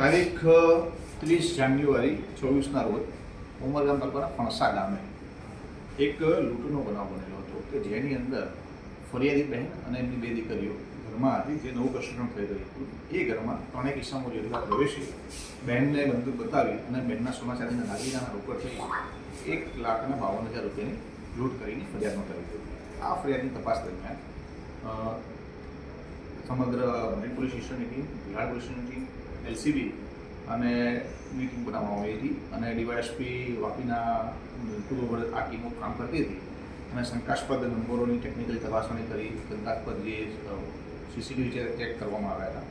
तारीख तीस जानेवारी चोवीस नव्वद ઉમરગામ તાલુકાના ફણસા ગામે. એક લૂંટનો બનાવ બનેલો હતો કે જેની અંદર ફરિયાદી બહેન અને એમની બે દીકરીઓ ઘરમાં હતી, જે નવું કન્સ્ટ્રક્શન થઈ રહ્યું હતું. એ ઘરમાં ત્રણેક કિસ્સામાં જે અંદર પ્રવેશી, બહેનને બંદૂક બતાવી અને બહેનના સોના ચાંદીના દાગીનાના રોકડ થઈ એક લાખ અને બાવન હજાર રૂપિયાની લૂંટ કરીને ફરિયાદ નોંધાવી હતી. આ ફરિયાદની તપાસ દરમિયાન સમગ્ર મેન પોલીસ સ્ટેશનની ટીમ બિહાર પોલીસ સ્ટેશનની ટીમ, એલસીબી અને મીટિંગ બનાવવામાં આવી હતી અને ડીવાયએસપી વાપીના પૂર્વ આ ટીમો કામ કરતી હતી. અને શંકાસ્પદ નંબરોની ટેકનિકલી તપાસણી કરી શંકાસ્પદ જે સીસીટીવી ચેક ચેક કરવામાં આવ્યા હતા.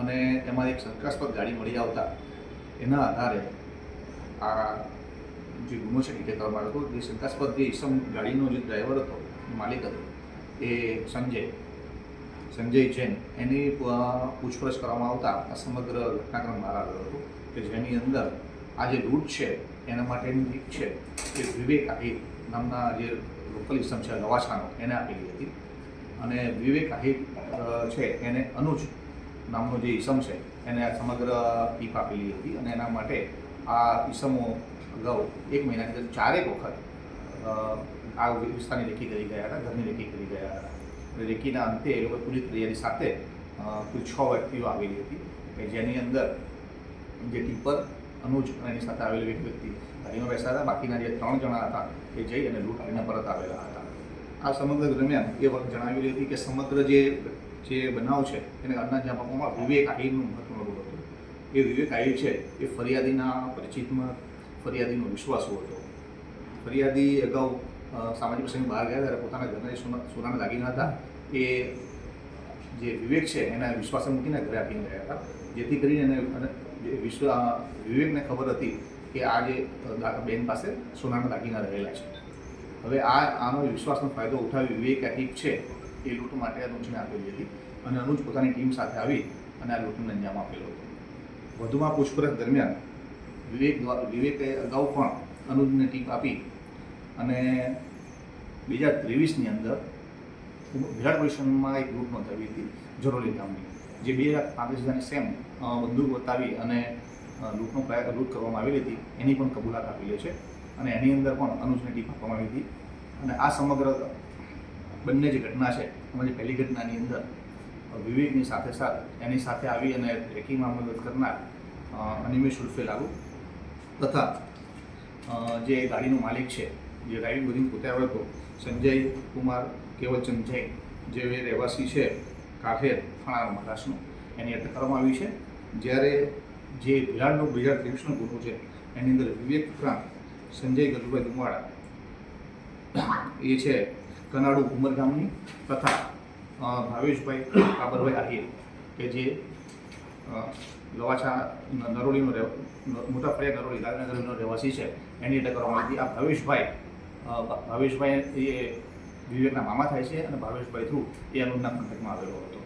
અને એમાં એક શંકાસ્પદ ગાડી મળી આવતા, એના આધારે આ જે ગુનો છે ડિટેક્ટ કરવામાં આવ્યો હતો જે શંકાસ્પદ જે ઈસમ ગાડીનો જે ડ્રાઈવર હતો, માલિક હતો, એ સંજય સંજય જૈન એની પૂછપરછ કરવામાં આવતા આ સમગ્ર ઘટનાક્રમ બહાર આવ્યો હતો કે જેની અંદર આ જે લૂંટ છે, એના માટેની લીક છે એ વિવેક આહિર નામના જે લોકલ ઇસમ છે લવાછાનો એને આપેલી હતી. અને વિવેક આહિર છે, એને અનુજ નામનો જે ઈસમ છે, એને આ સમગ્ર ટીપ આપેલી હતી અને એના માટે આ ઈસમો અગાઉ એક મહિનાની અંદર ચારેક વખત આ વિસ્તારની રેકી કરી ગયા હતા, ઘરની રેકી કરી ગયા હતા. રેકીના અંતે એ લોકો પૂરી તૈયારી સાથે કુલ છ વ્યક્તિઓ આવેલી હતી. કે જેની અંદર જે ટીપર અનુજ અને એની સાથે આવેલી એક વ્યક્તિ ગાડીમાં બેસા હતા બાકીના જે ત્રણ જણા હતા એ જઈ અને લૂંટ કરીને પરત આવેલા હતા. આ સમગ્ર દરમિયાન એ વખત જણાવેલી હતી કે સમગ્ર જે જે બનાવ છે એને અંદાજ આપવામાં વિવેક આહીરનું મહત્વનું હતો. એ વિવેક આહીર છે એ ફરિયાદીના પરિચિતમાં ફરિયાદીનો વિશ્વાસ હતો. ફરિયાદી અગાઉ સામાજિક પ્રસંગે બહાર ગયા ત્યારે પોતાના ઘરના સોનાના દાગીના હતા. એ જે વિવેક છે એના વિશ્વાસે મૂકીને ઘરે આપીને ગયા હતા. જેથી કરીને એને વિશ્વ વિવેકને ખબર હતી કે આ જે બેન પાસે સોનાના દાગીના રહેલા છે. હવે આ આનો વિશ્વાસનો ફાયદો ઉઠાવી વિવેક એક છે એ લૂંટ માટે અનુજને આપેલી હતી અને અનુજ પોતાની ટીમ સાથે આવી અને આ લૂંટને અંજામ આપેલો હતો. વધુમાં પૂછપરછ દરમિયાન વિવેક દ્વા- વિવેકે અગાઉ પણ અનુજને ટીપ આપી અને બે હજાર ત્રેવીસની અંદર વિરાટ પોઝિશનમાં એક ગ્રુપ નોંધાવી હતી જરોલી ગામની જે બે હજાર પાંત્રીસ હજારની સેમ બંદૂક બતાવી અને લૂંટનો લૂંટ કરવામાં આવેલી હતી, એની પણ કબૂલાત આપેલી છે અને એની અંદર પણ અનુજને ટીપ આપવામાં આવી હતી. અને આ સમગ્ર બંને જે ઘટના છે, એમાં જે પહેલી ઘટનાની અંદર વિવેકની સાથે સાથે, એની સાથે આવી અને ટ્રેકિંગમાં મદદ કરનાર અનિમેશ ઉર્ફે લાગુ, તથા જે ગાડીનો માલિક છે જે ડ્રાઇવિંગ બધી પોતે આવ્યો હતો સંજય કુમાર કેવલચંદ જૈન જે રહેવાસી છે કાઠેર થાણા મહારાષ્ટ્રનો, એની અટક કરવામાં આવી છે. જ્યારે જે ભિલાડનો બે હજાર ત્રેવીસનો ગુનો છે, એની અંદર વિવેક ઉપરાંત સંજય ગજુભાઈ દુમાળા એ છે કનાડુ ઉમરગામની તથા ભાવેશભાઈ કાબરભાઈ આહિર કે જે લવાછા નરોડીનો મોટા ફળિયા નરોડી ગાંધીનગરનો રહેવાસી છે, એની અટક કરવામાં આવી. આ ભાવેશભાઈ ભાવેશભાઈ એ વિવેકના મામા થાય છે અને ભાવેશભાઈ થ્રુ એ અનુજના કોન્ટેક્ટમાં આવેલો હતો.